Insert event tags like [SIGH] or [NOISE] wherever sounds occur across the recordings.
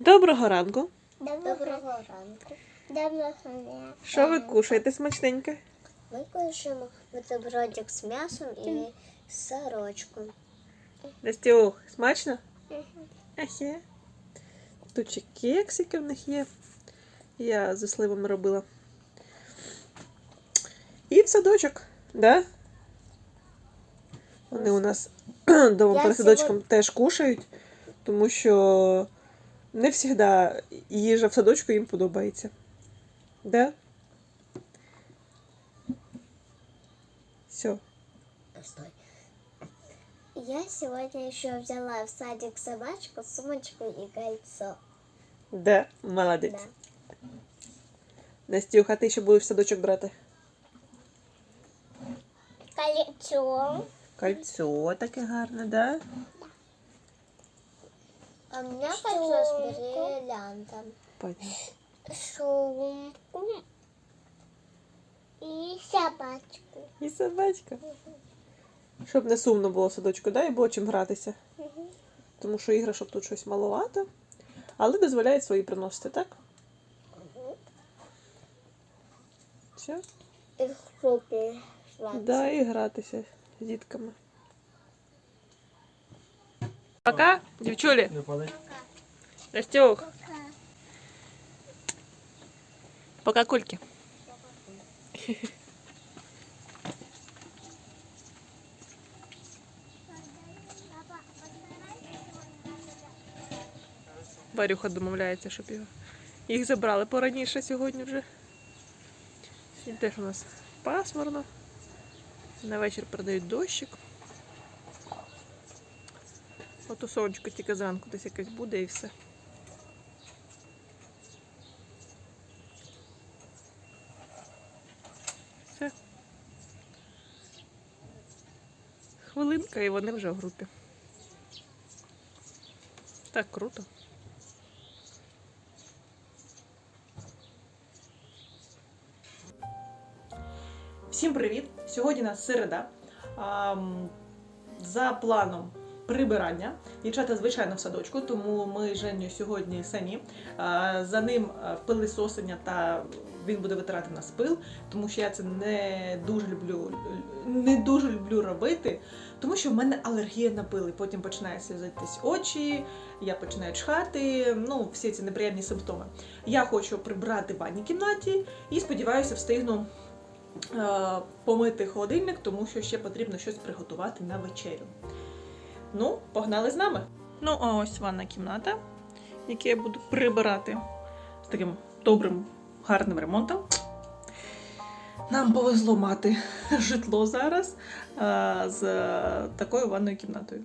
Доброго ранку. Доброго ранку. Доброго дня. Що ви кушаєте смачненьке? Ми кушаємо бутербродик з м'ясом і з сорочком. Настюх, смачно? Ахе. Тут ще кексики в них є. Я зі сливами робила. І в садочок, да? Вони у нас [CLEARS THROAT] дома перед садочком теж кушають, тому що не завжди їжа в садочку їм подобається. Да? Все. Стой. Я сегодня еще взяла в садик собачку, сумочку и кольцо. Да, молодець. Да. Настюха, ти ще будеш в садочок брати? Кольцо. Кольцо таке гарне, да? А у меня кольцо с бриллиантом. Понятно. Сумку. И собачку. І собачка. Щоб не сумно було в садочку, да? І було чим гратися. Тому що іграшок тут щось маловато. Але дозволяють свої приносити, так? Все? И хрупи. Да, і гратися з дітками. Пока, дівчулі. Не Пока кульки. Варюха домовляється, щоб його їх забрали пораніше сьогодні вже. Сьогодні теж у нас пасмурно. На вечір передають дощик. Ото сонечко тільки зранку десь якесь буде і все. Все. Хвилинка і вони вже в групі. Так круто. Всім привіт! Сьогодні у нас середа. За планом прибирання. Дівчата, звичайно, в садочку, тому ми Женю сьогодні самі. За ним а, пилисосення та він буде витирати на пил, тому що я це не дуже люблю, не дуже люблю робити, тому що в мене алергія на пил. І Потім починає сльозитись очі, я починаю чхати. Ну, всі ці неприємні симптоми. Я хочу прибрати в ванній кімнаті і сподіваюся, встигну е, помити холодильник, тому що ще потрібно щось приготувати на вечерю. Ну, погнали з нами. Ну, а ось ванна кімната, яку я буду прибирати з таким добрим, гарним ремонтом. Нам повезло мати житло зараз а, з такою ванною кімнатою.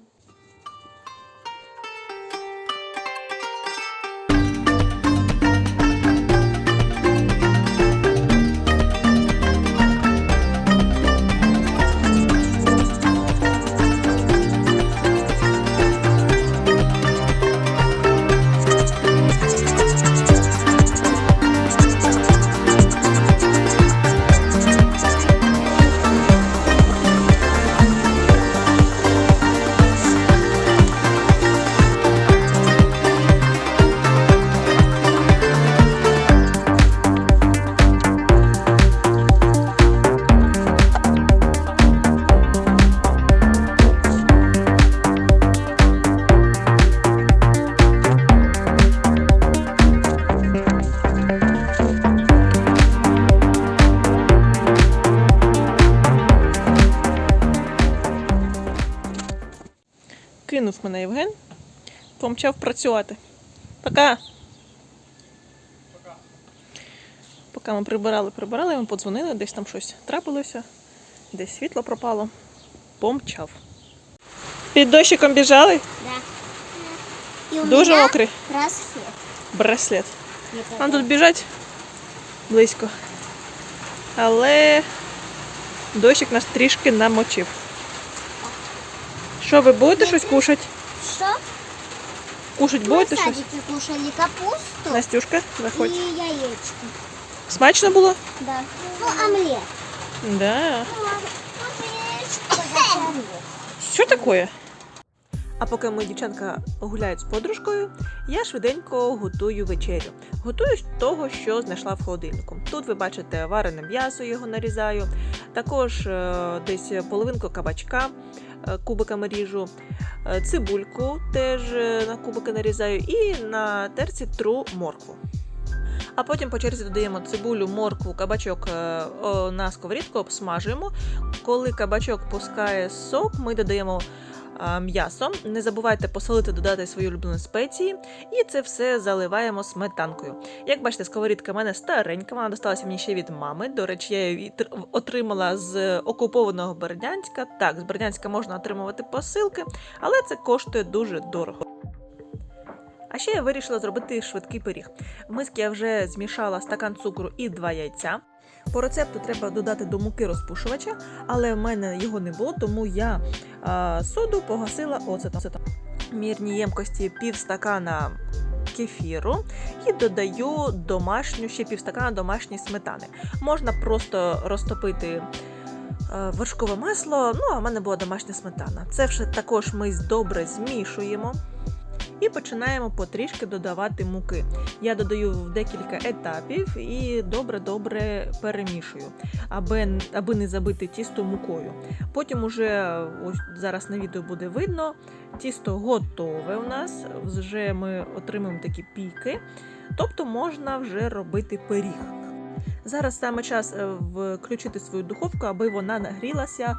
Кинув мене Євген, помчав працювати. Пока. Поки ми прибирали, прибирали, йому подзвонили, десь там щось трапилося, десь світло пропало. Помчав. Під дощиком біжали? Да. И у Дуже меня мокрий. браслет. Браслет. Нам тут біжать близько. Але дощик нас трішки намочив. Що, ви будете щось кушати? Что? Кушать в будете щось? садике кушали капусту Настюшка, заходь. яичко. Смачно було? Да. Ну, омлет. Да. Ну, ладно. Що таке? А поки мої дівчатка гуляють з подружкою, я швиденько готую вечерю. Готую з того, що знайшла в холодильнику. Тут ви бачите варене м'ясо, його нарізаю, також е, десь половинку кабачка е, кубиками ріжу, е, цибульку теж на кубики нарізаю, і на терці тру моркву. А потім по черзі додаємо цибулю, моркву, кабачок на сковорідку, обсмажуємо. Коли кабачок пускає сок, ми додаємо м'ясо. Не забувайте посолити, додати свої улюблені спеції, і це все заливаємо сметанкою. Як бачите, сковорідка в мене старенька, вона досталася мені ще від мами. До речі, я її отримала з окупованого Бердянська. Так, з Бердянська можна отримувати посилки, але це коштує дуже дорого. А ще я вирішила зробити швидкий пиріг. В миски я вже змішала стакан цукру і два яйця. По рецепту треба додати до муки розпушувача, але в мене його не було, тому я а, соду погасила оцетом. Мірні ємкості пів стакана кефіру і додаю домашню ще пів стакана домашньої сметани. Можна просто розтопити е, вершкове масло, ну а в мене була домашня сметана. Це все також ми добре змішуємо. І починаємо потрішки додавати муки. Я додаю в декілька етапів і добре-добре перемішую, аби, аби не забити тісто мукою. Потім уже ось зараз на відео буде видно. Тісто готове у нас, вже ми отримуємо такі піки, тобто можна вже робити пиріг. Зараз саме час е, включити свою духовку, аби вона нагрілася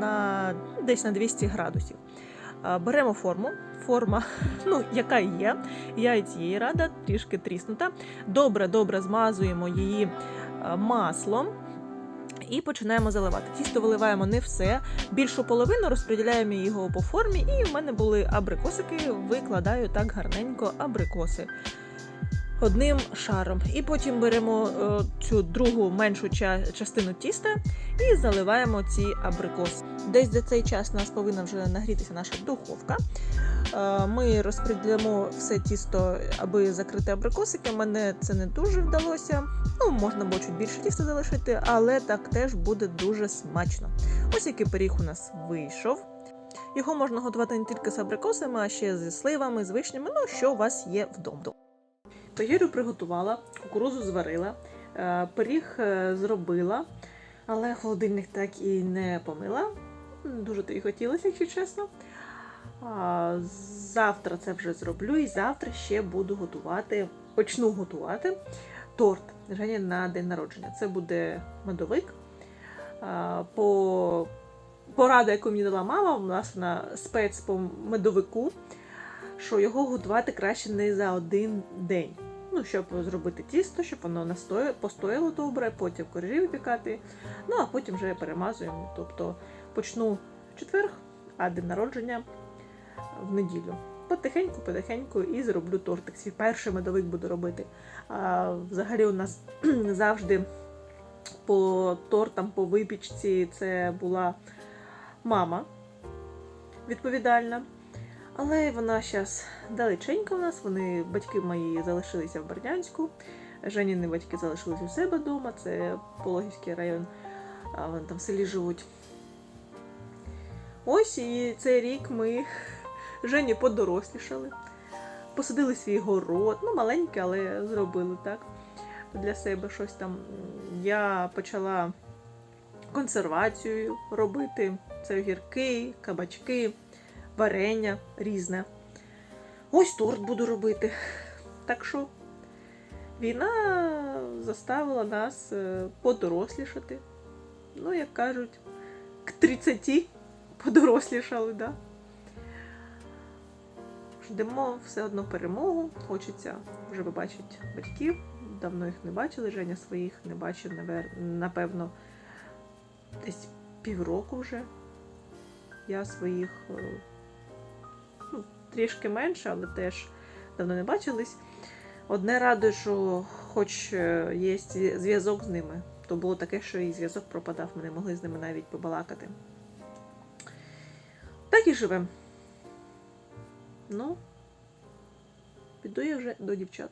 на десь на 200 градусів. Беремо форму, форма, [LAUGHS] ну, яка є. Я і цієї рада, трішки тріснута. Добре-добре змазуємо її маслом. І починаємо заливати. Тісто виливаємо не все. Більшу половину розподіляємо його по формі, і в мене були абрикосики. Викладаю так гарненько абрикоси одним шаром. І потім беремо е, цю другу меншу ча- частину тіста і заливаємо ці абрикоси. Десь за цей час у нас повинна вже нагрітися наша духовка. Е, Ми розподілимо все тісто, аби закрити абрикосики. Мене це не дуже вдалося. Ну, можна було чуть більше тіста залишити, але так теж буде дуже смачно. Ось який пиріг у нас вийшов. Його можна готувати не тільки з абрикосами, а ще зі сливами, з вишнями, ну що у вас є вдома. Пегірю приготувала, кукурузу зварила, е, пиріг е, зробила, але холодильник так і не помила. Дуже то і хотілося, якщо чесно. Завтра це вже зроблю, і завтра ще буду готувати, почну готувати торт Жені на день народження. Це буде медовик. По порада, яку мені дала мама, у нас вона спец по медовику, що його готувати краще не за один день. Ну, щоб зробити тісто, щоб воно настоя... постояло добре, потім коржі випікати, ну а потім вже перемазуємо. Тобто почну в четвер, а день народження в неділю. Потихеньку, потихеньку і зроблю тортик. Свій перший медовик буду робити. А, взагалі у нас [CLEARS THROAT] завжди по тортам, по випічці це була мама відповідальна. Але вона зараз далеченька в нас. Вони, батьки мої залишилися в Бердянську. Женіни батьки залишились у себе вдома, це Пологівський район, вони там в селі живуть. Ось і цей рік ми Жені подорослішали. Посадили свій город, ну маленький, але зробили так. Для себе щось там. Я почала консервацію робити. Це огірки, кабачки, варення різне. Ось торт буду робити. Так що війна заставила нас е, подорослішати. Ну, як кажуть, к 30 подорослішали, да? Ждемо все одно перемогу. Хочеться вже побачити батьків. Давно їх не бачили. Женя своїх не бачив, напевно, десь півроку вже. Я своїх е, трішки менше, але теж давно не бачились. Одне радує, що хоч е, є зв'язок з ними, то було таке, що і зв'язок пропадав, ми не могли з ними навіть побалакати. Так і живемо. Ну, піду я вже до дівчат.